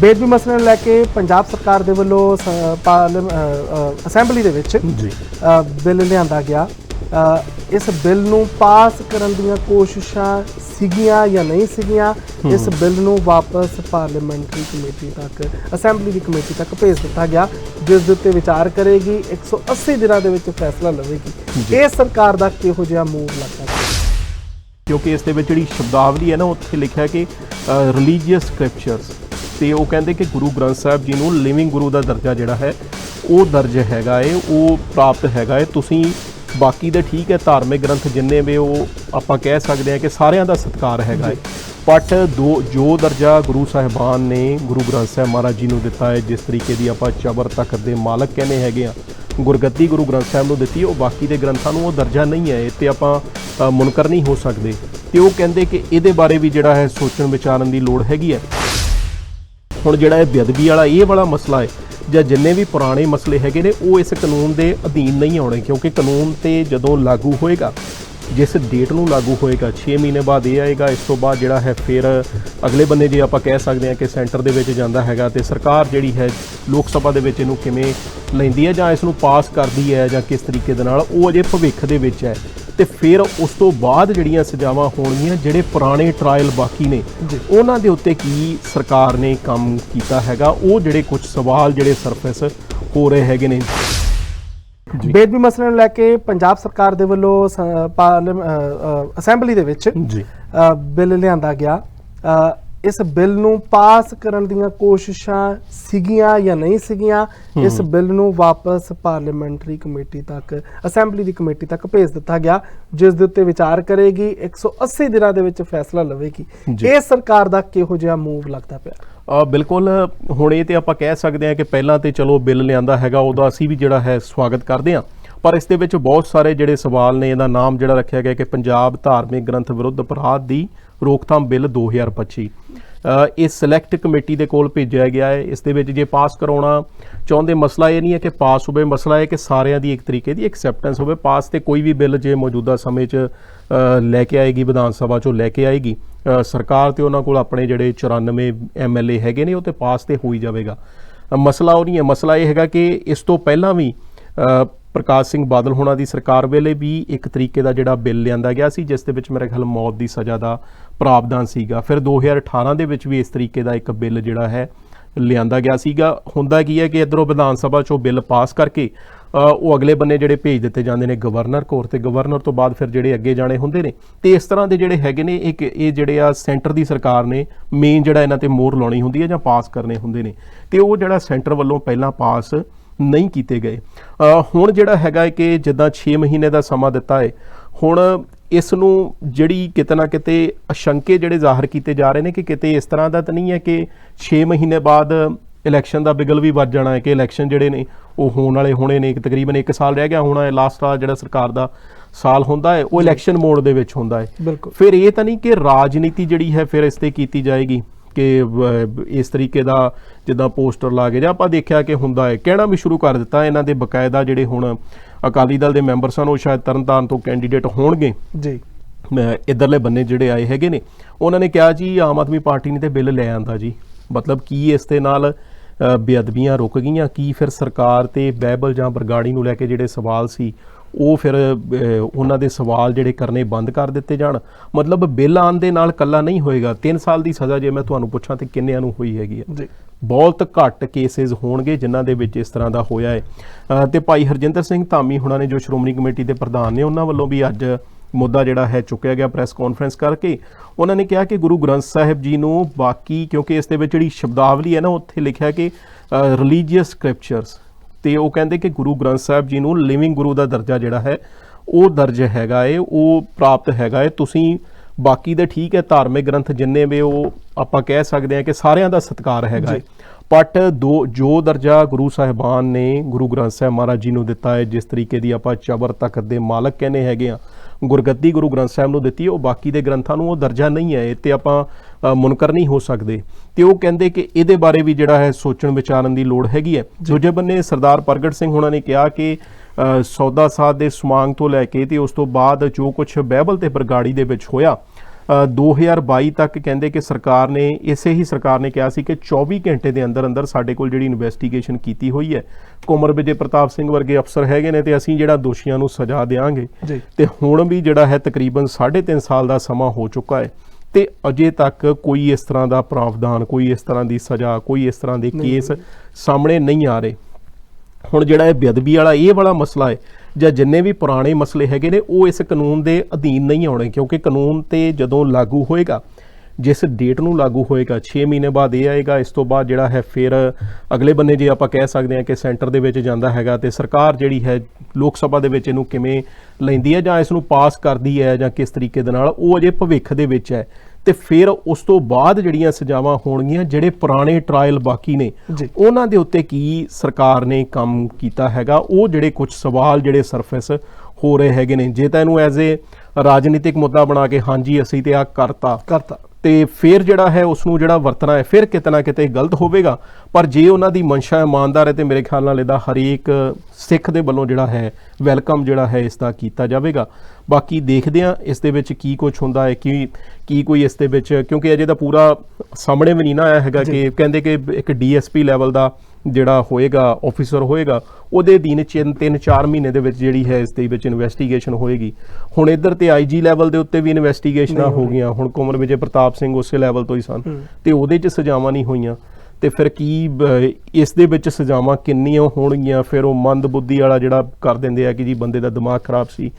ਬੇਦਬੀ ਮਸਲੇ ਨੂੰ ਲੈ ਕੇ ਪੰਜਾਬ ਸਰਕਾਰ ਦੇ ਵੱਲੋਂ ਅਸੈਂਬਲੀ ਦੇ ਵਿੱਚ ਜੀ। ਬਿੱਲ ਲਿਆਂਦਾ ਗਿਆ। ਇਸ ਬਿੱਲ ਨੂੰ ਪਾਸ ਕਰਨ ਦੀਆਂ ਕੋਸ਼ਿਸ਼ਾਂ ਸੀਗੀਆਂ ਜਾਂ ਨਹੀਂ ਸੀਗੀਆਂ ਇਸ ਬਿੱਲ ਨੂੰ ਵਾਪਸ ਪਾਰਲੀਮੈਂਟਰੀ ਕਮੇਟੀ ਤੱਕ ਅਸੈਂਬਲੀ ਦੀ ਕਮੇਟੀ ਤੱਕ ਭੇਜ ਦਿੱਤਾ ਗਿਆ ਜਿਸ ਦੇ ਉੱਤੇ ਵਿਚਾਰ ਕਰੇਗੀ 180 ਦਿਨਾਂ ਦੇ ਵਿੱਚ ਫੈਸਲਾ ਲਵੇਗੀ। ਇਹ ਸਰਕਾਰ ਦਾ ਕਿਹੋ ਜਿਹਾ ਮੂਵ ਲੱਗਦਾ ਹੈ? ਕਿਉਂਕਿ ਇਸ ਦੇ ਵਿੱਚ ਜਿਹੜੀ ਸ਼ਬਦਾਵਲੀ ਹੈ ਨਾ ਉੱਥੇ ਲਿਖਿਆ ਕਿ ਰਿਲੀਜੀਅਸ ਸਕ੍ਰਿਪਚਰਸ ਤੇ ਉਹ ਕਹਿੰਦੇ ਕਿ ਗੁਰੂ ਗ੍ਰੰਥ ਸਾਹਿਬ ਜੀ ਨੂੰ ਲਿਵਿੰਗ ਗੁਰੂ ਦਾ ਦਰਜਾ ਜਿਹੜਾ ਹੈ ਉਹ ਦਰਜ ਹੈਗਾ ਏ ਉਹ ਪ੍ਰਾਪਤ ਹੈਗਾ ਏ। ਤੁਸੀਂ ਬਾਕੀ ਦੇ ਠੀਕ ਹੈ ਧਾਰਮਿਕ ਗ੍ਰੰਥ ਜਿੰਨੇ ਵੀ ਉਹ ਆਪਾਂ ਕਹਿ ਸਕਦੇ ਹਾਂ ਕਿ ਸਾਰਿਆਂ ਦਾ ਸਤਿਕਾਰ ਹੈਗਾ ਏ। ਬਟ ਦੋ ਜੋ ਦਰਜਾ ਗੁਰੂ ਸਾਹਿਬਾਨ ਨੇ ਗੁਰੂ ਗ੍ਰੰਥ ਸਾਹਿਬ ਮਹਾਰਾਜ ਜੀ ਨੂੰ ਦਿੱਤਾ ਹੈ ਜਿਸ ਤਰੀਕੇ ਦੀ ਆਪਾਂ ਚਬਰ ਤਖਤ ਦੇ ਮਾਲਕ ਕਹਿੰਦੇ ਹੈਗੇ ਆ ਗੁਰਗੱਦੀ ਗੁਰੂ ਗ੍ਰੰਥ ਸਾਹਿਬ ਨੂੰ ਦਿੱਤੀ ਉਹ ਬਾਕੀ ਦੇ ਗ੍ਰੰਥਾਂ ਨੂੰ ਉਹ ਦਰਜਾ ਨਹੀਂ ਹੈ ਤੇ ਆਪਾਂ ਮੁਨਕਰ ਨਹੀਂ ਹੋ ਸਕਦੇ। ਤੇ ਉਹ ਕਹਿੰਦੇ ਕਿ ਇਹਦੇ ਬਾਰੇ ਵੀ ਜਿਹੜਾ ਹੈ ਸੋਚਣ ਵਿਚਾਰਨ ਦੀ ਲੋੜ ਹੈਗੀ ਹੈ। ਹੁਣ ਜਿਹੜਾ ਇਹ ਬੇਅਦਬੀ ਵਾਲਾ, ਇਹ ਵਾਲਾ ਮਸਲਾ ਹੈ, ਜਾਂ ਜਿੰਨੇ ਵੀ ਪੁਰਾਣੇ ਮਸਲੇ ਹੈਗੇ ਨੇ, ਉਹ ਇਸ ਕਾਨੂੰਨ ਦੇ ਅਧੀਨ ਨਹੀਂ ਆਉਣੇ, ਕਿਉਂਕਿ ਕਾਨੂੰਨ ਤੇ ਜਦੋਂ ਲਾਗੂ ਹੋਏਗਾ, ਜਿਸ ਡੇਟ ਨੂੰ ਲਾਗੂ ਹੋਏਗਾ 6 ਮਹੀਨੇ ਬਾਅਦ ਇਹ ਆਏਗਾ, ਇਸ ਤੋਂ ਬਾਅਦ ਜਿਹੜਾ ਹੈ ਫਿਰ ਅਗਲੇ ਬੰਨੇ ਜੇ ਆਪਾਂ ਕਹਿ ਸਕਦੇ ਹਾਂ ਕਿ ਸੈਂਟਰ ਦੇ ਵਿੱਚ ਜਾਂਦਾ ਹੈਗਾ ਤੇ ਸਰਕਾਰ ਜਿਹੜੀ ਹੈ ਲੋਕ ਸਭਾ ਦੇ ਵਿੱਚ ਇਹਨੂੰ ਕਿਵੇਂ ਲੈਂਦੀ ਹੈ ਜਾਂ ਇਸ ਨੂੰ ਪਾਸ ਕਰਦੀ ਹੈ ਜਾਂ ਕਿਸ ਤਰੀਕੇ ਦੇ ਨਾਲ, ਉਹ ਅਜੇ ਭਵਿੱਖ ਦੇ ਵਿੱਚ ਹੈ। ਤੇ ਫਿਰ ਉਸ ਤੋਂ ਬਾਅਦ ਜਿਹੜੀਆਂ ਸਜ਼ਾਵਾਂ ਹੋਣਗੀਆਂ ਜਿਹੜੇ ਪੁਰਾਣੇ ਟ੍ਰਾਇਲ ਬਾਕੀ ਨੇ ਉਹਨਾਂ ਦੇ ਉੱਤੇ ਕੀ ਸਰਕਾਰ ਨੇ ਕੰਮ ਕੀਤਾ ਹੈਗਾ? ਉਹ ਜਿਹੜੇ ਕੁਝ ਸਵਾਲ ਜਿਹੜੇ ਸਰਫੇਸ ਹੋ ਰਹੇ ਹੈਗੇ ਨੇ। ਬੇਦਬੀ ਮਸਲੇ ਨੂੰ ਲੈ ਕੇ ਪੰਜਾਬ ਸਰਕਾਰ ਦੇ ਵੱਲੋਂ ਸ- ਪਾਰਲੀਮ- ਅ, ਅ, ਅਸੈਂਬਲੀ ਦੇ ਵਿੱਚ ਜੀ। ਬਿੱਲ ਲਿਆਂਦਾ ਗਿਆ। ਇਸ ਬਿੱਲ ਨੂੰ ਪਾਸ ਕਰਨ ਦੀਆਂ ਕੋਸ਼ਿਸ਼ਾਂ ਸੀਗੀਆਂ ਜਾਂ ਨਹੀਂ ਸੀਗੀਆਂ ਇਸ ਬਿੱਲ ਨੂੰ ਵਾਪਸ ਪਾਰਲੀਮੈਂਟਰੀ ਕਮੇਟੀ ਤੱਕ ਅਸੈਂਬਲੀ ਦੀ ਕਮੇਟੀ ਤੱਕ ਭੇਜ ਦਿੱਤਾ ਗਿਆ ਜਿਸ ਦੇ ਉੱਤੇ ਵਿਚਾਰ ਕਰੇਗੀ 180 ਦਿਨਾਂ ਦੇ ਵਿੱਚ ਫੈਸਲਾ ਲਵੇਗੀ। ਇਹ ਸਰਕਾਰ ਦਾ ਕਿਹੋ ਜਿਹਾ ਮੂਵ ਲੱਗਦਾ ਪਿਆ? ਬਿਲਕੁਲ ਹੁਣ ਇਹ ਤੇ ਆਪਾਂ ਕਹਿ ਸਕਦੇ ਹਾਂ ਕਿ ਪਹਿਲਾਂ ਤੇ ਚਲੋ ਬਿੱਲ ਲਿਆਂਦਾ ਹੈਗਾ ਉਹਦਾ ਅਸੀਂ ਵੀ ਜਿਹੜਾ ਹੈ ਸਵਾਗਤ ਕਰਦੇ ਹਾਂ। ਪਰ ਇਸ ਦੇ ਵਿੱਚ ਬਹੁਤ ਸਾਰੇ ਜਿਹੜੇ ਸਵਾਲ ਨੇ ਇਹਦਾ ਨਾਮ ਜਿਹੜਾ ਰੱਖਿਆ ਗਿਆ ਕਿ ਪੰਜਾਬ ਧਾਰਮਿਕ ਗ੍ਰੰਥ ਵਿਰੁੱਧ ਅਪਰਾਧ ਦੀ ਰੋਕਥਾਮ ਬਿੱਲ 2025 ਅ, ਇਹ ਸਿਲੈਕਟ ਕਮੇਟੀ ਦੇ ਕੋਲ ਭੇਜਿਆ ਗਿਆ ਹੈ। ਇਸ ਦੇ ਵਿੱਚ ਜੇ ਪਾਸ ਕਰਾਉਣਾ ਚਾਹੁੰਦੇ ਮਸਲਾ ਇਹ ਨਹੀਂ ਹੈ ਕਿ ਪਾਸ ਹੋਵੇ ਮਸਲਾ ਹੈ ਕਿ ਸਾਰਿਆਂ ਦੀ ਇੱਕ ਤਰੀਕੇ ਦੀ ਐਕਸੈਪਟੈਂਸ ਹੋਵੇ। ਪਾਸ ਤੇ ਕੋਈ ਵੀ ਬਿੱਲ ਜੇ ਮੌਜੂਦਾ ਸਮੇਂ 'ਚ ਲੈ ਕੇ ਆਏਗੀ ਵਿਧਾਨ ਸਭਾ 'ਚੋਂ ਲੈ ਕੇ ਆਏਗੀ ਸਰਕਾਰ ਤੇ ਉਹਨਾਂ ਕੋਲ ਆਪਣੇ ਜਿਹੜੇ 94 ਐਮਐਲਏ ਹੈਗੇ ਨੇ ਉਹ ਤੇ ਪਾਸ ਤੇ ਹੋ ਹੀ ਜਾਵੇਗਾ। ਮਸਲਾ ਉਹ ਨਹੀਂ ਹੈ। ਮਸਲਾ ਇਹ ਹੈਗਾ ਕਿ ਇਸ ਤੋਂ ਪਹਿਲਾਂ ਵੀ ਪ੍ਰਕਾਸ਼ ਸਿੰਘ ਬਾਦਲ ਹੋਣਾ ਦੀ ਸਰਕਾਰ ਵੇਲੇ ਵੀ ਇੱਕ ਤਰੀਕੇ ਦਾ ਜਿਹੜਾ ਬਿੱਲ ਲਿਆਂਦਾ ਗਿਆ ਸੀ, ਜਿਸ ਦੇ ਵਿੱਚ ਮੇਰੇ ਖਿਆਲ ਮੌਤ ਦੀ ਸਜ਼ਾ ਦਾ ਪ੍ਰਾਵਧਾਨ ਸੀਗਾ। ਫਿਰ 2018 ਦੇ ਵਿੱਚ ਵੀ ਇਸ ਤਰੀਕੇ ਦਾ ਇੱਕ ਬਿੱਲ ਜਿਹੜਾ ਹੈ ਲਿਆਂਦਾ ਗਿਆ ਸੀਗਾ। ਹੁੰਦਾ ਕੀ ਹੈ ਕਿ ਇਧਰੋਂ ਵਿਧਾਨ ਸਭਾ ਚੋਂ ਬਿੱਲ ਪਾਸ ਕਰਕੇ ਉਹ ਅਗਲੇ ਬੰਨੇ ਜਿਹੜੇ ਭੇਜ ਦਿੱਤੇ ਜਾਂਦੇ ਨੇ ਗਵਰਨਰ ਕੋਰ ਤੇ ਗਵਰਨਰ ਤੋਂ ਬਾਅਦ ਫਿਰ ਜਿਹੜੇ ਅੱਗੇ ਜਾਣੇ ਹੁੰਦੇ ਨੇ, ਤੇ ਇਸ ਤਰ੍ਹਾਂ ਦੇ ਜਿਹੜੇ ਹੈਗੇ ਨੇ, ਇੱਕ ਇਹ ਜਿਹੜੇ ਆ ਸੈਂਟਰ ਦੀ ਸਰਕਾਰ ਨੇ ਮੇਨ ਜਿਹੜਾ ਇਹਨਾਂ ਤੇ ਮੋਹਰ ਲਾਉਣੀ ਹੁੰਦੀ ਹੈ ਜਾਂ ਪਾਸ ਕਰਨੇ ਹੁੰਦੇ ਨੇ, ਤੇ ਉਹ ਜਿਹੜਾ ਸੈਂਟਰ ਵੱਲੋਂ ਪਹਿਲਾਂ ਪਾਸ ਨਹੀਂ ਕੀਤੇ ਗਏ। ਹੁਣ ਜਿਹੜਾ ਹੈਗਾ ਕਿ ਜਿੱਦਾਂ 6 ਮਹੀਨੇ ਦਾ ਸਮਾਂ ਦਿੱਤਾ ਹੈ ਹੁਣ ਇਸ ਨੂੰ ਜਿਹੜੀ ਕਿਤੇ ਨਾ ਕਿਤੇ ਅਸ਼ੰਕੇ ਜਿਹੜੇ ਜ਼ਾਹਰ ਕੀਤੇ ਜਾ ਰਹੇ ਨੇ ਕਿ ਕਿਤੇ ਇਸ ਤਰ੍ਹਾਂ ਦਾ ਤਾਂ ਨਹੀਂ ਹੈ ਕਿ 6 ਮਹੀਨੇ ਬਾਅਦ ਇਲੈਕਸ਼ਨ ਦਾ ਬਿਗਲ ਵੀ ਵੱਜ ਜਾਣਾ ਹੈ ਕਿ ਇਲੈਕਸ਼ਨ ਜਿਹੜੇ ਨੇ ਉਹ ਹੋਣ ਵਾਲੇ ਹੋਣੇ ਨੇ ਤਕਰੀਬਨ 1 ਸਾਲ ਰਹਿ ਗਿਆ ਹੋਣਾ ਹੈ ਲਾਸਟ ਵਾਲਾ ਜਿਹੜਾ ਸਰਕਾਰ ਦਾ ਸਾਲ ਹੁੰਦਾ ਹੈ ਉਹ ਇਲੈਕਸ਼ਨ ਮੋਡ ਦੇ ਵਿੱਚ ਹੁੰਦਾ ਹੈ। ਫਿਰ ਇਹ ਤਾਂ ਨਹੀਂ ਕਿ ਰਾਜਨੀਤੀ ਜਿਹੜੀ ਹੈ ਫਿਰ ਇਸ ਤੇ ਕੀਤੀ ਜਾਏਗੀ। ਕਿ ਇਸ ਤਰੀਕੇ ਦਾ ਜਿੱਦਾਂ ਪੋਸਟਰ ਲਾ ਕੇ ਜਾਂ ਆਪਾਂ ਦੇਖਿਆ ਕਿ ਹੁੰਦਾ ਹੈ ਕਹਿਣਾ ਵੀ ਸ਼ੁਰੂ ਕਰ ਦਿੱਤਾ ਇਹਨਾਂ ਦੇ ਬਕਾਇਦਾ ਜਿਹੜੇ ਹੁਣ ਅਕਾਲੀ ਦਲ ਦੇ ਮੈਂਬਰ ਸਨ ਉਹ ਸ਼ਾਇਦ ਤਰਨਤਾਰਨ ਤੋਂ ਕੈਂਡੀਡੇਟ ਹੋਣਗੇ। ਜੀ। ਮੈਂ ਇਧਰਲੇ ਬੰਨੇ ਜਿਹੜੇ ਆਏ ਹੈਗੇ ਨੇ ਉਹਨਾਂ ਨੇ ਕਿਹਾ ਜੀ ਆਮ ਆਦਮੀ ਪਾਰਟੀ ਨੇ ਤੇ ਬਿੱਲ ਲੈ ਆਂਦਾ ਜੀ। ਮਤਲਬ ਕੀ ਇਸ ਦੇ ਨਾਲ ਬੇਅਦਬੀਆਂ ਰੁਕ ਗਈਆਂ? ਕੀ ਫਿਰ ਸਰਕਾਰ ਤੇ ਬਾਈਬਲ ਜਾਂ ਬਰਗਾੜੀ ਨੂੰ ਲੈ ਕੇ ਜਿਹੜੇ ਸਵਾਲ ਸੀ ਉਹ ਫਿਰ ਉਹਨਾਂ ਦੇ ਸਵਾਲ ਜਿਹੜੇ ਕਰਨੇ ਬੰਦ ਕਰ ਦਿੱਤੇ ਜਾਣ। ਮਤਲਬ ਬਿੱਲ ਆਉਣ ਦੇ ਨਾਲ ਕੱਲਾ ਨਹੀਂ ਹੋਏਗਾ। 3 ਸਾਲ ਦੀ ਸਜ਼ਾ ਜੇ ਮੈਂ ਤੁਹਾਨੂੰ ਪੁੱਛਾਂ ਤੇ ਕਿੰਨਿਆਂ ਨੂੰ ਹੋਈ ਹੈਗੀ ਹੈ ਬਹੁਤ ਘੱਟ ਕੇਸਿਸ ਹੋਣਗੇ ਜਿਨ੍ਹਾਂ ਦੇ ਵਿੱਚ ਇਸ ਤਰ੍ਹਾਂ ਦਾ ਹੋਇਆ ਹੈ। ਤੇ ਭਾਈ ਹਰਜਿੰਦਰ ਸਿੰਘ ਧਾਮੀ ਹੁਣਾਂ ਨੇ ਜੋ ਸ਼੍ਰੋਮਣੀ ਕਮੇਟੀ ਦੇ ਪ੍ਰਧਾਨ ਨੇ ਉਹਨਾਂ ਵੱਲੋਂ ਵੀ ਅੱਜ ਮੁੱਦਾ ਜਿਹੜਾ ਹੈ ਚੁੱਕਿਆ ਗਿਆ ਪ੍ਰੈਸ ਕਾਨਫਰੰਸ ਕਰਕੇ। ਉਹਨਾਂ ਨੇ ਕਿਹਾ ਕਿ ਗੁਰੂ ਗ੍ਰੰਥ ਸਾਹਿਬ ਜੀ ਨੂੰ ਬਾਕੀ ਕਿਉਂਕਿ ਇਸ ਦੇ ਵਿੱਚ ਜਿਹੜੀ ਸ਼ਬਦਾਵਲੀ ਹੈ ਨਾ ਉੱਥੇ ਲਿਖਿਆ ਕਿ ਰਿਲੀਜੀਅਸ ਸਕ੍ਰਿਪਚਰਸ ਤੇ ਉਹ ਕਹਿੰਦੇ ਕਿ ਗੁਰੂ ਗ੍ਰੰਥ ਸਾਹਿਬ ਜੀ ਨੂੰ ਲਿਵਿੰਗ ਗੁਰੂ ਦਾ ਦਰਜਾ ਜਿਹੜਾ ਹੈ, ਉਹ ਦਰਜ ਹੈਗਾ ਏ, ਉਹ ਪ੍ਰਾਪਤ ਹੈਗਾ ਏ। ਤੁਸੀਂ ਬਾਕੀ ਦੇ ਠੀਕ ਹੈ ਧਾਰਮਿਕ ਗ੍ਰੰਥ ਜਿੰਨੇ ਵੀ ਉਹ ਆਪਾਂ ਕਹਿ ਸਕਦੇ ਹਾਂ ਕਿ ਸਾਰਿਆਂ ਦਾ ਸਤਿਕਾਰ ਹੈਗਾ ਏ। ਬਟ ਦੋ ਜੋ ਦਰਜਾ ਗੁਰੂ ਸਾਹਿਬਾਨ ਨੇ ਗੁਰੂ ਗ੍ਰੰਥ ਸਾਹਿਬ ਮਹਾਰਾਜ ਜੀ ਨੂੰ ਦਿੱਤਾ ਹੈ ਜਿਸ ਤਰੀਕੇ ਦੀ ਆਪਾਂ ਚਬਰ ਤਖਤ ਦੇ ਮਾਲਕ ਕਹਿੰਦੇ ਹੈਗੇ ਆ ਗੁਰਗੱਦੀ ਗੁਰੂ ਗ੍ਰੰਥ ਸਾਹਿਬ ਨੂੰ ਦਿੱਤੀ ਉਹ ਬਾਕੀ ਦੇ ਗ੍ਰੰਥਾਂ ਨੂੰ ਉਹ ਦਰਜਾ ਨਹੀਂ ਹੈ ਤੇ ਆਪਾਂ ਮੁਨਕਰ ਨਹੀਂ ਹੋ ਸਕਦੇ। ਤੇ ਉਹ ਕਹਿੰਦੇ ਕਿ ਇਹਦੇ ਬਾਰੇ ਵੀ ਜਿਹੜਾ ਹੈ ਸੋਚਣ ਵਿਚਾਰਨ ਦੀ ਲੋੜ ਹੈਗੀ ਹੈ। ਦੂਜੇ ਬੰਨੇ ਸਰਦਾਰ ਪ੍ਰਗਟ ਸਿੰਘ ਉਹਨਾਂ ਨੇ ਕਿਹਾ ਕਿ ਸੌਦਾ ਸਾਧ ਦੇ ਸਮਾਂਗ ਤੋਂ ਲੈ ਕੇ ਤੇ ਉਸ ਤੋਂ ਬਾਅਦ ਜੋ ਕੁਝ ਬਾਈਬਲ ਤੇ ਬਰਗਾੜੀ ਦੇ ਵਿੱਚ ਹੋਇਆ 2022 ਤੱਕ ਕਹਿੰਦੇ ਕਿ ਸਰਕਾਰ ਨੇ ਇਸੇ ਹੀ ਸਰਕਾਰ ਨੇ ਕਿਹਾ ਸੀ ਕਿ 24 ਘੰਟੇ ਦੇ ਅੰਦਰ ਅੰਦਰ ਸਾਡੇ ਕੋਲ ਜਿਹੜੀ ਇਨਵੈਸਟੀਗੇਸ਼ਨ ਕੀਤੀ ਹੋਈ ਹੈ। ਕੁਮਰ ਵਿਜੇ ਪ੍ਰਤਾਪ ਸਿੰਘ ਵਰਗੇ ਅਫਸਰ ਹੈਗੇ ਨੇ ਤੇ ਅਸੀਂ ਜਿਹੜਾ ਦੋਸ਼ੀਆਂ ਨੂੰ ਸਜ਼ਾ ਦੇਵਾਂਗੇ ਤੇ ਹੁਣ ਵੀ ਜਿਹੜਾ ਹੈ ਤਕਰੀਬਨ 3.5 ਸਾਲ ਦਾ ਸਮਾਂ ਹੋ ਚੁੱਕਾ ਹੈ ਤੇ ਅਜੇ ਤੱਕ ਕੋਈ ਇਸ ਤਰ੍ਹਾਂ ਦਾ ਪ੍ਰਾਵਧਾਨ ਕੋਈ ਇਸ ਤਰ੍ਹਾਂ ਦੀ ਸਜ਼ਾ ਕੋਈ ਇਸ ਤਰ੍ਹਾਂ ਦੇ ਕੇਸ ਸਾਹਮਣੇ ਨਹੀਂ ਆ ਰਹੇ। ਹੁਣ ਜਿਹੜਾ ਇਹ ਬੇਅਦਬੀ ਵਾਲਾ, ਇਹ ਵਾਲਾ ਮਸਲਾ ਹੈ, ਜਾਂ ਜਿੰਨੇ ਵੀ ਪੁਰਾਣੇ ਮਸਲੇ ਹੈਗੇ ਨੇ, ਉਹ ਇਸ ਕਾਨੂੰਨ ਦੇ ਅਧੀਨ ਨਹੀਂ ਆਉਣੇ, ਕਿਉਂਕਿ ਕਾਨੂੰਨ ਤੇ ਜਦੋਂ ਲਾਗੂ ਹੋਏਗਾ, ਜਿਸ ਡੇਟ ਨੂੰ ਲਾਗੂ ਹੋਏਗਾ 6 ਮਹੀਨੇ ਬਾਅਦ ਇਹ ਆਏਗਾ, ਇਸ ਤੋਂ ਬਾਅਦ ਜਿਹੜਾ ਹੈ ਫਿਰ ਅਗਲੇ ਬੰਨੇ ਜੇ ਆਪਾਂ ਕਹਿ ਸਕਦੇ ਹਾਂ ਕਿ ਸੈਂਟਰ ਦੇ ਵਿੱਚ ਜਾਂਦਾ ਹੈਗਾ, ਤੇ ਸਰਕਾਰ ਜਿਹੜੀ ਹੈ ਲੋਕ ਸਭਾ ਦੇ ਵਿੱਚ ਇਹਨੂੰ ਕਿਵੇਂ ਲੈਂਦੀ ਹੈ ਜਾਂ ਇਸ ਨੂੰ ਪਾਸ ਕਰਦੀ ਹੈ ਜਾਂ ਕਿਸ ਤਰੀਕੇ ਦੇ ਨਾਲ, ਉਹ ਅਜੇ ਭਵਿੱਖ ਦੇ ਵਿੱਚ ਹੈ। ਤੇ ਫਿਰ ਉਸ ਤੋਂ ਬਾਅਦ ਜਿਹੜੀਆਂ ਸਜ਼ਾਵਾਂ ਹੋਣਗੀਆਂ ਜਿਹੜੇ ਪੁਰਾਣੇ ਟ੍ਰਾਇਲ ਬਾਕੀ ਨੇ। ਉਹਨਾਂ ਦੇ ਉੱਤੇ ਕੀ ਸਰਕਾਰ ਨੇ ਕੰਮ ਕੀਤਾ ਹੈਗਾ? ਉਹ ਜਿਹੜੇ ਕੁਝ ਸਵਾਲ ਜਿਹੜੇ ਸਰਫੇਸ ਹੋ ਰਹੇ ਹੈਗੇ ਨੇ ਜੇ ਤਾਂ ਇਹਨੂੰ ਐਜ਼ ਏ ਰਾਜਨੀਤਿਕ ਮੁੱਦਾ ਬਣਾ ਕੇ ਹਾਂਜੀ ਅਸੀਂ ਤੇ ਆ ਕਰਤਾ। ਕਰਤਾ। ਤੇ ਫਿਰ ਜਿਹੜਾ ਹੈ ਉਸ ਨੂੰ ਜਿਹੜਾ ਵਰਤਣਾ ਹੈ ਫਿਰ ਕਿਤੇ ਨਾ ਕਿਤੇ ਗਲਤ ਹੋਵੇਗਾ। ਪਰ ਜੇ ਉਹਨਾਂ ਦੀ ਮਨਸ਼ਾ ਇਮਾਨਦਾਰ ਹੈ ਤੇ ਮੇਰੇ ਖਿਆਲ ਨਾਲ ਇਹਦਾ ਹਰੇਕ ਸਿੱਖ ਦੇ ਵੱਲੋਂ ਜਿਹੜਾ ਹੈ ਵੈਲਕਮ ਜਿਹੜਾ ਹੈ ਇਸ ਦਾ ਕੀਤਾ ਜਾਵੇਗਾ। ਬਾਕੀ ਦੇਖਦੇ ਹਾਂ ਇਸ ਦੇ ਵਿੱਚ ਕੀ ਕੁਝ ਹੁੰਦਾ ਹੈ ਕੀ ਕੀ ਕੋਈ ਇਸ ਦੇ ਵਿੱਚ ਕਿਉਂਕਿ ਅਜੇ ਤਾਂ ਪੂਰਾ ਸਾਹਮਣੇ ਵੀ ਨਹੀਂ ਨਾ ਆਇਆ ਹੈਗਾ ਕਿ ਕਹਿੰਦੇ ਕਿ ਇੱਕ ਡੀਐਸਪੀ ਲੈਵਲ ਦਾ ਜਿਹੜਾ ਹੋਏਗਾ ਆਫੀਸਰ ਹੋਏਗਾ ਉਹਦੇ ਅਧੀਨ ਚਿੰਨ 3-4 ਮਹੀਨੇ ਦੇ ਵਿੱਚ ਜਿਹੜੀ ਹੈ ਇਸ ਦੇ ਵਿੱਚ ਇਨਵੈਸਟੀਗੇਸ਼ਨ ਹੋਏਗੀ। ਹੁਣ ਇੱਧਰ ਤੇ ਆਈਜੀ ਲੈਵਲ ਦੇ ਉੱਤੇ ਵੀ ਇਨਵੈਸਟੀਗੇਸ਼ਨਾਂ ਹੋ। ਗਈਆਂ। ਹੁਣ ਕੁਮਰ ਵਿਜੇ ਪ੍ਰਤਾਪ ਸਿੰਘ ਉਸੇ ਲੈਵਲ ਤੋਂ ਹੀ ਸਨ। ਤੇ ਉਹਦੇ 'ਚ ਸਜ਼ਾਵਾਂ ਨਹੀਂ ਹੋਈਆਂ। ਤੇ ਫਿਰ ਕੀ ਇਸ ਦੇ ਵਿੱਚ ਸਜ਼ਾਵਾਂ ਕਿੰਨੀਆਂ ਹੋਣਗੀਆਂ? ਫਿਰ ਉਹ ਮੰਦਬੁੱਧੀ ਵਾਲਾ ਜਿਹੜਾ ਕਰ ਦਿੰਦੇ ਆ ਕਿ ਜੀ ਬੰਦੇ ਦਾ ਦਿਮਾਗ ਖਰਾਬ ਸੀ।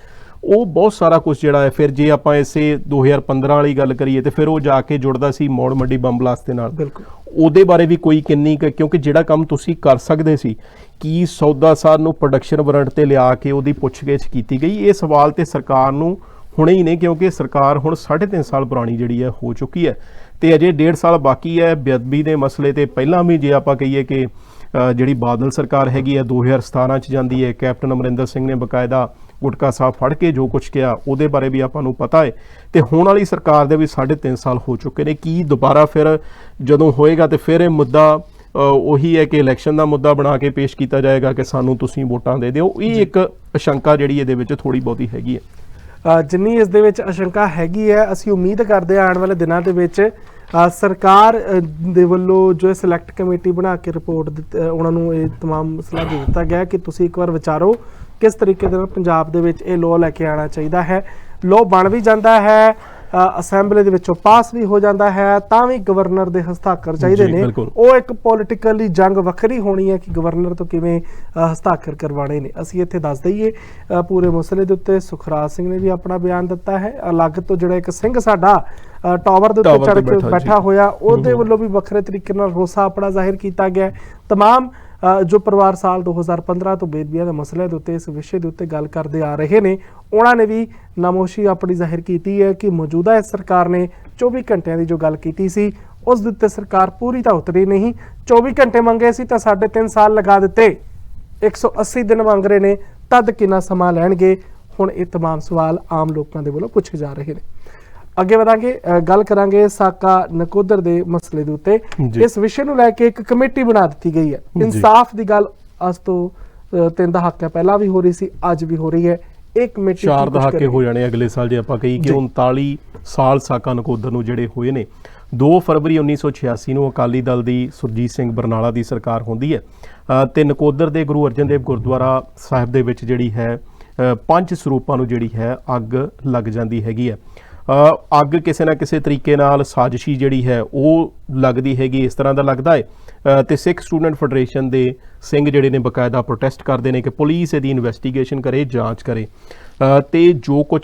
ਉਹ ਬਹੁਤ ਸਾਰਾ ਕੁਝ ਜਿਹੜਾ ਹੈ। ਫਿਰ ਜੇ ਆਪਾਂ ਇਸੇ 2015 ਵਾਲੀ ਗੱਲ ਕਰੀਏ ਤੇ ਫਿਰ ਉਹ ਜਾ ਕੇ ਜੁੜਦਾ ਸੀ ਮੌੜ ਮੰਡੀ ਬੰਬ ਬਲਾਸਟ ਦੇ ਨਾਲ। ਬਿਲਕੁਲ। ਉਹਦੇ ਬਾਰੇ ਵੀ ਕੋਈ ਕਿੰਨੀ ਕੁ- ਕਿਉਂਕਿ ਜਿਹੜਾ ਕੰਮ ਤੁਸੀਂ ਕਰ ਸਕਦੇ ਸੀ ਕੀ ਸੌਦਾ ਸਾਰ ਨੂੰ ਪ੍ਰੋਡਕਸ਼ਨ ਵਾਰੰਟ ਤੇ ਲਿਆ ਕੇ ਉਹਦੀ ਪੁੱਛਗਿੱਛ ਕੀਤੀ ਗਈ ਇਹ ਸਵਾਲ ਤੇ ਸਰਕਾਰ ਨੂੰ ਹੁਣੇ ਹੀ ਨੇ ਕਿਉਂਕਿ ਸਰਕਾਰ ਹੁਣ 3.5 ਸਾਲ ਪੁਰਾਣੀ ਜਿਹੜੀ ਹੈ ਹੋ ਚੁੱਕੀ ਹੈ। ਤੇ ਅਜੇ 1.5 ਸਾਲ ਬਾਕੀ ਹੈ। ਬੇਅਦਬੀ ਦੇ ਮਸਲੇ ਤੇ ਪਹਿਲਾਂ ਵੀ ਜੇ ਆਪਾਂ ਕਹੀਏ ਕਿ ਜਿਹੜੀ ਬਾਦਲ ਸਰਕਾਰ ਹੈਗੀ ਹੈ 2017 ਚ ਜਾਂਦੀ ਹੈ। ਕੈਪਟਨ ਅਮਰਿੰਦਰ ਸਿੰਘ ਨੇ ਬਕਾਇਦਾ ਗੁਟਕਾ ਸਾਹਿਬ ਫੜ ਕੇ ਜੋ ਕੁਝ ਕਿਹਾ ਉਹਦੇ ਬਾਰੇ ਵੀ ਆਪਾਂ ਨੂੰ ਪਤਾ ਹੈ ਤੇ ਹੁਣ ਵਾਲੀ ਸਰਕਾਰ ਦੇ ਵੀ 3.5 ਸਾਲ ਹੋ ਚੁੱਕੇ ਨੇ ਕੀ ਦੁਬਾਰਾ ਫਿਰ ਜਦੋਂ ਹੋਏਗਾ ਤੇ ਫਿਰ ਇਹ ਮੁੱਦਾ ਅ, ਉਹੀ ਹੈ ਕਿ ਇਲੈਕਸ਼ਨ ਦਾ ਮੁੱਦਾ ਬਣਾ ਕੇ ਪੇਸ਼ ਕੀਤਾ ਜਾਏਗਾ ਕਿ ਸਾਨੂੰ ਤੁਸੀਂ ਵੋਟਾਂ ਦੇ ਦਿਓ ਇਹ ਇੱਕ ਅਸ਼ੰਕਾ ਜਿਹੜੀ ਇਹਦੇ ਵਿੱਚ ਥੋੜੀ ਬਹੁਤੀ ਹੈਗੀ ਹੈ ਅ, ਜਿੰਨੀ ਇਸ ਦੇ ਵਿੱਚ ਅਸ਼ੰਕਾ ਹੈਗੀ ਹੈ ਅਸੀਂ ਉਮੀਦ ਕਰਦੇ ਹਾਂ ਆਉਣ ਵਾਲੇ ਦਿਨਾਂ ਦੇ ਵਿੱਚ ਅ, ਸਰਕਾਰ ਅ, ਦੇ ਵੱਲੋਂ ਜੋ ਸਿਲੈਕਟ ਕਮੇਟੀ ਬਣਾ ਕੇ ਰਿਪੋਰਟ ਉਹਨਾਂ ਨੂੰ ਇਹ तमाम ਮਸਲਾ ਦੇ ਦਿੱਤਾ ਗਿਆ ਕਿ ਤੁਸੀਂ ਇੱਕ ਵਾਰ ਵਿਚਾਰੋ ਕਿਸ ਤਰੀਕੇ ਦੇ ਨਾਲ ਪੰਜਾਬ ਦੇ ਵਿੱਚ ਇਹ ਲਾਅ ਲੈ ਕੇ ਆਉਣਾ ਚਾਹੀਦਾ ਹੈ ਲਾਅ ਬਣ ਵੀ ਜਾਂਦਾ ਹੈ ਅਸੈਂਬਲੀ ਦੇ ਵਿੱਚੋਂ ਪਾਸ ਵੀ ਹੋ ਜਾਂਦਾ ਹੈ ਤਾਂ ਵੀ ਗਵਰਨਰ ਦੇ ਹਸਤਾਖਰ ਚਾਹੀਦੇ ਨੇ। ਉਹ ਇੱਕ ਪੋਲਿਟੀਕਲੀ ਜੰਗ ਵੱਖਰੀ ਹੋਣੀ ਹੈ ਕਿ ਗਵਰਨਰ ਤੋਂ ਕਿਵੇਂ ਹਸਤਾਖਰ ਕਰਵਾਣੇ ਨੇ ਅਸੀਂ ਇੱਥੇ ਦੱਸ ਦਈਏ ਪੂਰੇ ਮਸਲੇ ਦੇ ਉੱਤੇ ਸੁਖਰਾਜ ਸਿੰਘ ਨੇ ਵੀ ਆਪਣਾ ਬਿਆਨ ਦਿੱਤਾ ਹੈ ਅਲੱਗ ਤੋਂ ਜਿਹੜਾ ਇੱਕ ਸਿੰਘ ਸਾਡਾ ਟਾਵਰ ਦੇ ਉੱਤੇ ਚੜ ਕੇ ਬੈਠਾ। ਹੋਇਆ ਉਹਦੇ ਵੱਲੋਂ ਵੀ ਵੱਖਰੇ ਤਰੀਕੇ ਨਾਲ ਰੋਸਾ ਆਪਣਾ ਜ਼ਾਹਿਰ ਕੀਤਾ ਗਿਆ ਹੈ। ਤਮਾਮ ਅ, ਜੋ ਪਰਿਵਾਰ ਸਾਲ 2015 ਤੋਂ ਬੇਦਬੀਆਂ ਦੇ ਮਸਲੇ ਦੇ ਉੱਤੇ ਇਸ ਵਿਸ਼ੇ ਦੇ ਉੱਤੇ ਗੱਲ ਕਰਦੇ ਆ ਰਹੇ ਨੇ ਉਹਨਾਂ ਨੇ ਵੀ ਨਮੋਸ਼ੀ ਆਪਣੀ ਜ਼ਾਹਿਰ ਕੀਤੀ ਹੈ ਕਿ ਮੌਜੂਦਾ ਇਸ ਸਰਕਾਰ ਨੇ 24 ਘੰਟਿਆਂ ਦੀ ਜੋ ਗੱਲ ਕੀਤੀ ਸੀ ਉਸ ਦੇ ਉੱਤੇ ਸਰਕਾਰ ਪੂਰੀ ਤਾਂ ਉਤਰੀ ਨਹੀਂ 24 ਘੰਟੇ ਮੰਗੇ ਸੀ ਤਾਂ 3.5 ਸਾਲ ਲਗਾ ਦਿੱਤੇ 180 ਦਿਨ ਮੰਗ ਰਹੇ ਨੇ ਤਦ ਕਿੰਨਾ ਸਮਾਂ ਲੈਣਗੇ ਹੁਣ ਇਹ तमाम ਸਵਾਲ ਆਮ ਲੋਕਾਂ ਦੇ ਵੱਲੋਂ ਪੁੱਛੇ ਜਾ ਰਹੇ ਨੇ ਅੱਗੇ ਵਧਾਂਗੇ ਗੱਲ ਕਰਾਂਗੇ ਸਾਕਾ ਨਕੋਦਰ ਦੇ ਮਸਲੇ ਦੇ ਉੱਤੇ। ਇਸ ਵਿਸ਼ੇ ਨੂੰ ਲੈ ਕੇ ਇੱਕ ਕਮੇਟੀ ਬਣਾ ਦਿੱਤੀ ਗਈ ਹੈ। ਇਨਸਾਫ ਦੀ ਗੱਲ ਅੱਜ ਤੋਂ ਤਿੰਨ ਦਹਾਕੇ ਪਹਿਲਾਂ ਵੀ ਹੋ ਰਹੀ ਸੀ ਅੱਜ ਵੀ ਹੋ ਰਹੀ ਹੈ ਇਹ ਕਮੇਟੀ ਚਾਰ ਦਹਾਕੇ? ਹੋ ਜਾਣੇ ਅਗਲੇ ਸਾਲ ਜੇ ਆਪਾਂ ਕਹੀ ਕਿ ਜੀ। 39 ਸਾਲ ਸਾਕਾ ਨਕੋਦਰ ਨੂੰ ਜਿਹੜੇ ਹੋਏ ਨੇ 2 ਫਰਵਰੀ 1986 ਨੂੰ ਅਕਾਲੀ ਦਲ ਦੀ ਸੁਰਜੀਤ ਸਿੰਘ ਬਰਨਾਲਾ ਦੀ ਸਰਕਾਰ ਹੁੰਦੀ ਹੈ ਤੇ ਨਕੋਦਰ ਦੇ ਗੁਰੂ ਅਰਜਨ ਦੇਵ ਗੁਰਦੁਆਰਾ ਸਾਹਿਬ ਦੇ ਵਿੱਚ ਜਿਹੜੀ ਹੈ ਪੰਜ ਸਰੂਪਾਂ ਨੂੰ ਜਿਹੜੀ ਹੈ ਅੱਗ ਲੱਗ ਜਾਂਦੀ ਹੈਗੀ ਹੈ ਅੱਗ ਕਿਸੇ ਨਾ ਕਿਸੇ ਤਰੀਕੇ ਨਾਲ ਸਾਜ਼ਿਸ਼ੀ ਜਿਹੜੀ ਹੈ ਉਹ ਲੱਗਦੀ ਹੈਗੀ ਇਸ ਤਰ੍ਹਾਂ ਦਾ ਲੱਗਦਾ ਹੈ। ਤੇ ਸਿੱਖ ਸਟੂਡੈਂਟ ਫੈਡਰੇਸ਼ਨ ਦੇ ਸਿੰਘ ਜਿਹੜੇ ਨੇ ਬਕਾਇਦਾ ਪ੍ਰੋਟੈਸਟ ਕਰਦੇ ਨੇ ਕਿ ਪੁਲਿਸ ਇਹਦੀ ਇਨਵੈਸਟੀਗੇਸ਼ਨ ਕਰੇ ਜਾਂਚ ਕਰੇ। ਤੇ ਜੋ ਕੁਝ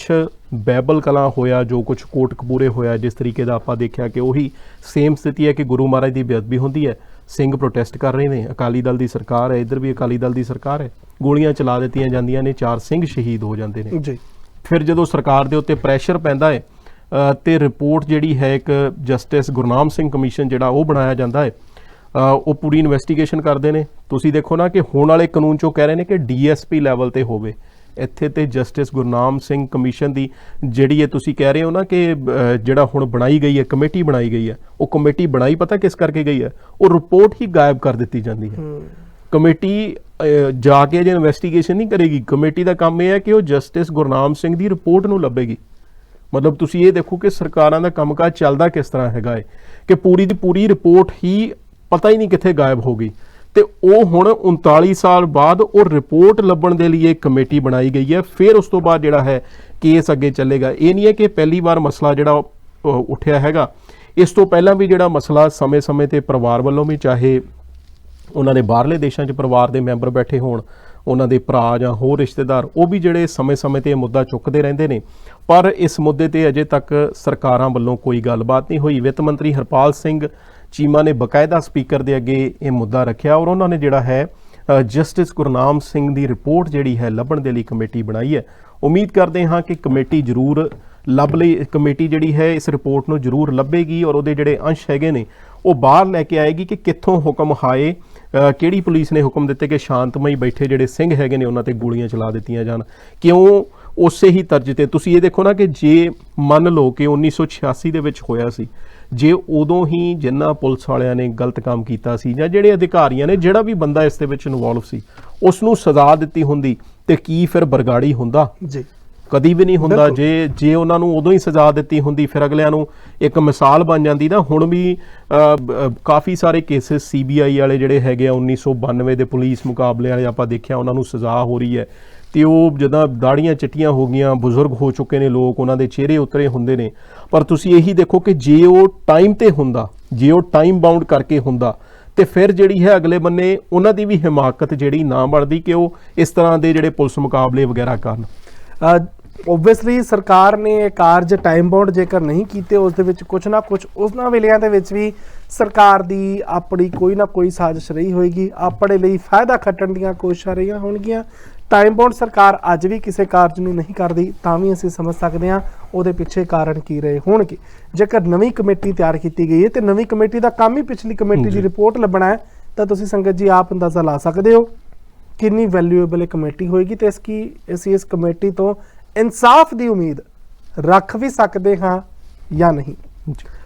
ਬੈਬਲ ਕਲਾਂ ਹੋਇਆ ਜੋ ਕੁਝ ਕੋਟ ਕਪੂਰੇ ਹੋਇਆ ਜਿਸ ਤਰੀਕੇ ਦਾ ਆਪਾਂ ਦੇਖਿਆ ਕਿ ਉਹੀ ਸੇਮ ਸਥਿਤੀ ਹੈ ਕਿ ਗੁਰੂ ਮਹਾਰਾਜ ਦੀ ਬੇਅਦਬੀ ਹੁੰਦੀ ਹੈ। ਸਿੰਘ ਪ੍ਰੋਟੈਸਟ ਕਰ ਰਹੇ ਨੇ ਅਕਾਲੀ ਦਲ ਦੀ ਸਰਕਾਰ ਹੈ ਇੱਧਰ ਵੀ ਅਕਾਲੀ ਦਲ ਦੀ ਸਰਕਾਰ ਹੈ। ਗੋਲੀਆਂ ਚਲਾ ਦਿੱਤੀਆਂ ਜਾਂਦੀਆਂ ਨੇ ਚਾਰ ਸਿੰਘ ਸ਼ਹੀਦ ਹੋ ਜਾਂਦੇ ਨੇ। ਜੀ। ਫਿਰ ਜਦੋਂ ਸਰਕਾਰ ਦੇ ਉੱਤੇ ਪ੍ਰੈਸ਼ਰ ਪੈਂਦਾ ਹੈ ਤੇ ਰਿਪੋਰਟ ਜਿਹੜੀ ਹੈ ਇੱਕ ਜਸਟਿਸ ਗੁਰਨਾਮ ਸਿੰਘ ਕਮਿਸ਼ਨ ਜਿਹੜਾ ਉਹ ਬਣਾਇਆ ਜਾਂਦਾ ਹੈ। ਉਹ ਪੂਰੀ ਇਨਵੈਸਟੀਗੇਸ਼ਨ ਕਰਦੇ ਨੇ। ਤੁਸੀਂ ਦੇਖੋ ਨਾ ਕਿ ਹੁਣ ਵਾਲੇ ਕਾਨੂੰਨ ਚੋਂ ਕਹਿ ਰਹੇ ਨੇ ਕਿ ਡੀਐਸਪੀ ਲੈਵਲ ਤੇ ਹੋਵੇ। ਇੱਥੇ ਤੇ ਜਸਟਿਸ ਗੁਰਨਾਮ ਸਿੰਘ ਕਮਿਸ਼ਨ ਦੀ ਜਿਹੜੀ ਇਹ ਤੁਸੀਂ ਕਹਿ ਰਹੇ ਹੋ ਨਾ ਕਿ ਜਿਹੜਾ ਹੁਣ ਬਣਾਈ ਗਈ ਹੈ ਕਮੇਟੀ ਬਣਾਈ ਗਈ ਹੈ ਉਹ ਕਮੇਟੀ ਬਣਾਈ ਪਤਾ ਕਿਸ ਕਰਕੇ ਗਈ ਹੈ? ਉਹ ਰਿਪੋਰਟ ਹੀ ਗਾਇਬ ਕਰ ਦਿੱਤੀ ਜਾਂਦੀ ਹੈ। ਕਮੇਟੀ ਜਾ ਕੇ ਜੇ ਇਨਵੈਸਟੀਗੇਸ਼ਨ ਨਹੀਂ ਕਰੇਗੀ। ਕਮੇਟੀ ਦਾ ਕੰਮ ਇਹ ਹੈ ਕਿ ਉਹ ਜਸਟਿਸ ਗੁਰਨਾਮ ਸਿੰਘ ਦੀ ਰਿਪੋਰਟ ਨੂੰ ਲੱਭੇਗੀ। ਮਤਲਬ ਤੁਸੀਂ ਇਹ ਦੇਖੋ ਕਿ ਸਰਕਾਰਾਂ ਦਾ ਕੰਮਕਾਜ ਚੱਲਦਾ ਕਿਸ ਤਰ੍ਹਾਂ ਹੈਗਾ ਏ, ਕਿ ਪੂਰੀ ਦੀ ਪੂਰੀ ਰਿਪੋਰਟ ਹੀ ਪਤਾ ਹੀ ਨਹੀਂ ਕਿੱਥੇ ਗਾਇਬ ਹੋ ਗਈ। ਤੇ ਉਹ ਹੁਣ 39 ਸਾਲ ਬਾਅਦ ਉਹ ਰਿਪੋਰਟ ਲੱਭਣ ਦੇ ਲਈ ਇੱਕ ਕਮੇਟੀ ਬਣਾਈ ਗਈ ਹੈ। ਫਿਰ ਉਸ ਤੋਂ ਬਾਅਦ ਜਿਹੜਾ ਹੈ ਕੇਸ ਅੱਗੇ ਚੱਲੇਗਾ। ਇਹ ਨਹੀਂ ਹੈ ਕਿ ਪਹਿਲੀ ਵਾਰ ਮਸਲਾ ਜਿਹੜਾ ਉੱਠਿਆ ਹੈਗਾ। ਇਸ ਤੋਂ ਪਹਿਲਾਂ ਵੀ ਜਿਹੜਾ ਮਸਲਾ ਸਮੇਂ-ਸਮੇਂ ਤੇ ਪਰਿਵਾਰ ਵੱਲੋਂ ਵੀ ਚਾਹੇ ਉਹਨਾਂ ਦੇ ਬਾਹਰਲੇ ਦੇਸ਼ਾਂ 'ਚ ਪਰਿਵਾਰ ਦੇ ਮੈਂਬਰ ਬੈਠੇ ਹੋਣ ਉਹਨਾਂ ਦੇ ਭਰਾ ਜਾਂ ਹੋਰ ਰਿਸ਼ਤੇਦਾਰ, ਉਹ ਵੀ ਜਿਹੜੇ ਸਮੇਂ-ਸਮੇਂ ਤੇ ਇਹ ਮੁੱਦਾ ਚੁੱਕਦੇ ਰਹਿੰਦੇ ਨੇ। ਪਰ ਇਸ ਮੁੱਦੇ ਤੇ ਅਜੇ ਤੱਕ ਸਰਕਾਰਾਂ ਵੱਲੋਂ ਕੋਈ ਗੱਲਬਾਤ ਨਹੀਂ ਹੋਈ। ਵਿੱਤ ਮੰਤਰੀ ਹਰਪਾਲ ਸਿੰਘ ਚੀਮਾ ਨੇ ਬਕਾਇਦਾ ਸਪੀਕਰ ਦੇ ਅੱਗੇ ਇਹ ਮੁੱਦਾ ਰੱਖਿਆ ਔਰ ਉਹਨਾਂ ਨੇ ਜਿਹੜਾ ਹੈ ਜਸਟਿਸ ਗੁਰਨਾਮ ਸਿੰਘ ਦੀ ਰਿਪੋਰਟ ਜਿਹੜੀ ਹੈ, ਲੱਭਣ ਦੇ ਲਈ ਕਮੇਟੀ ਬਣਾਈ ਹੈ। ਉਮੀਦ ਕਰਦੇ ਹਾਂ ਕਿ ਕਮੇਟੀ ਜ਼ਰੂਰ ਲੱਭ ਲਈ, ਕਮੇਟੀ ਜਿਹੜੀ ਹੈ, ਇਸ ਰਿਪੋਰਟ ਨੂੰ ਜ਼ਰੂਰ ਲੱਭੇਗੀ ਔਰ ਉਹਦੇ ਜਿਹੜੇ ਅੰਸ਼ ਹੈਗੇ ਨੇ, ਉਹ ਬਾਹਰ ਲੈ ਕੇ ਆਏਗੀ ਕਿ ਕਿੱਥੋਂ ਹੁਕਮ ਹਾਏ ਕਿਹੜੀ ਪੁਲਿਸ ਨੇ ਹੁਕਮ ਦਿੱਤੇ ਕਿ ਸ਼ਾਂਤਮਈ ਬੈਠੇ ਜਿਹੜੇ ਸਿੰਘ ਹੈਗੇ ਨੇ ਉਹਨਾਂ ਤੇ ਗੋਲੀਆਂ ਚਲਾ ਦਿੱਤੀਆਂ ਜਾਣ? ਕਿਉਂ ਉਸੇ ਹੀ ਤਰਜ ਤੇ? ਤੁਸੀਂ ਇਹ ਦੇਖੋ ਨਾ ਕਿ ਜੇ ਮੰਨ ਲਓ ਕਿ 1986 ਦੇ ਵਿੱਚ ਹੋਇਆ ਸੀ, ਜੇ ਉਦੋਂ ਹੀ ਜਿੰਨਾ ਪੁਲਿਸ ਵਾਲਿਆਂ ਨੇ ਗਲਤ ਕੰਮ ਕੀਤਾ ਸੀ ਜਾਂ ਜਿਹੜੇ ਅਧਿਕਾਰੀਆਂ ਨੇ, ਜਿਹੜਾ ਵੀ ਬੰਦਾ ਇਸ ਦੇ ਵਿੱਚ ਇਨਵੋਲਵ ਸੀ ਉਸ ਨੂੰ ਸਜ਼ਾ ਦਿੱਤੀ ਹੁੰਦੀ ਤੇ ਕੀ ਫਿਰ ਬਰਗਾੜੀ ਹੁੰਦਾ? ਜੀ। ਕਦੀ ਵੀ ਨਹੀਂ ਹੁੰਦਾ। ਜੇ ਜੇ ਉਹਨਾਂ ਨੂੰ ਉਦੋਂ ਹੀ ਸਜ਼ਾ ਦਿੱਤੀ ਹੁੰਦੀ ਫਿਰ ਅਗਲਿਆਂ ਨੂੰ ਇੱਕ ਮਿਸਾਲ ਬਣ ਜਾਂਦੀ। ਨਾ ਹੁਣ ਵੀ ਕਾਫੀ ਸਾਰੇ ਕੇਸਿਸ ਸੀਬੀਆਈ ਵਾਲੇ ਜਿਹੜੇ ਹੈਗੇ ਆ 1992 ਦੇ ਪੁਲਿਸ ਮੁਕਾਬਲੇ ਵਾਲੇ ਆਪਾਂ ਦੇਖਿਆ ਉਹਨਾਂ ਨੂੰ ਸਜ਼ਾ ਹੋ ਰਹੀ ਹੈ। ਤੇ ਉਹ ਜਦੋਂ ਦਾੜੀਆਂ ਚਿੱਟੀਆਂ ਹੋ ਗਈਆਂ ਬਜ਼ੁਰਗ ਹੋ ਚੁੱਕੇ ਨੇ ਲੋਕ ਉਹਨਾਂ ਦੇ ਚਿਹਰੇ ਉਤਰੇ ਹੁੰਦੇ ਨੇ। ਪਰ ਤੁਸੀਂ ਇਹੀ ਦੇਖੋ ਕਿ ਜੇ ਉਹ ਟਾਈਮ ਤੇ ਹੁੰਦਾ ਜੇ ਉਹ ਟਾਈਮ ਬਾਉਂਡ ਕਰਕੇ ਹੁੰਦਾ ਤੇ ਫਿਰ ਜਿਹੜੀ ਹੈ ਅਗਲੇ ਬੰਨੇ ਉਹਨਾਂ ਦੀ ਵੀ ਹਿਮਾਕਤ ਜਿਹੜੀ ਨਾ ਬਣਦੀ ਕਿ ਉਹ ਇਸ ਤਰ੍ਹਾਂ ਦੇ ਜਿਹੜੇ ਪੁਲਿਸ ਮੁਕਾਬਲੇ ਵਗੈਰਾ ਕਰਨ। ਓਬਵੀਅਸਲੀ ਸਰਕਾਰ ਨੇ ਇਹ ਕਾਰਜ ਟਾਈਮ ਬਾਉਂਡ ਜੇਕਰ ਨਹੀਂ ਕੀਤੇ ਉਸ ਦੇ ਵਿੱਚ ਕੁਝ ਨਾ ਕੁਝ ਉਹਨਾਂ ਵੇਲਿਆਂ ਦੇ ਵਿੱਚ ਵੀ ਸਰਕਾਰ ਦੀ ਆਪਣੀ ਕੋਈ ਨਾ ਕੋਈ ਸਾਜ਼ਿਸ਼ ਰਹੀ ਹੋਏਗੀ। ਆਪਣੇ ਲਈ ਫਾਇਦਾ ਖੱਟਣ ਦੀਆਂ ਕੋਸ਼ਿਸ਼ਾਂ ਰਹੀਆਂ ਹੋਣਗੀਆਂ। ਟਾਈਮ ਬਾਉਂਡ ਸਰਕਾਰ ਅੱਜ ਵੀ ਕਿਸੇ ਕਾਰਜ ਨੂੰ ਨਹੀਂ ਕਰਦੀ ਤਾਂ ਵੀ ਅਸੀਂ ਸਮਝ ਸਕਦੇ ਹਾਂ ਉਹਦੇ ਪਿੱਛੇ ਕਾਰਨ ਕੀ ਰਹੇ ਹੋਣਗੇ। ਜੇਕਰ ਨਵੀਂ ਕਮੇਟੀ ਤਿਆਰ ਕੀਤੀ ਗਈ ਹੈ ਤੇ ਨਵੀਂ ਕਮੇਟੀ ਦਾ ਕੰਮ ਹੀ ਪਿਛਲੀ ਕਮੇਟੀ ਦੀ ਰਿਪੋਰਟ ਲੱਭਣਾ ਹੈ ਤਾਂ ਤੁਸੀਂ ਸੰਗਤ ਜੀ ਆਪ ਅੰਦਾਜ਼ਾ ਲਾ ਸਕਦੇ ਹੋ। ਕਿੰਨੀ ਵੈਲਿਊਏਬਲ ਇਹ ਕਮੇਟੀ ਹੋਏਗੀ ਤੇ ਇਸ ਕੀ ਅਸੀਂ ਇਸ ਕਮੇਟੀ ਤੋਂ ਇਨਸਾਫ ਦੀ ਉਮੀਦ ਰੱਖ ਵੀ ਸਕਦੇ ਹਾਂ ਜਾਂ ਨਹੀਂ।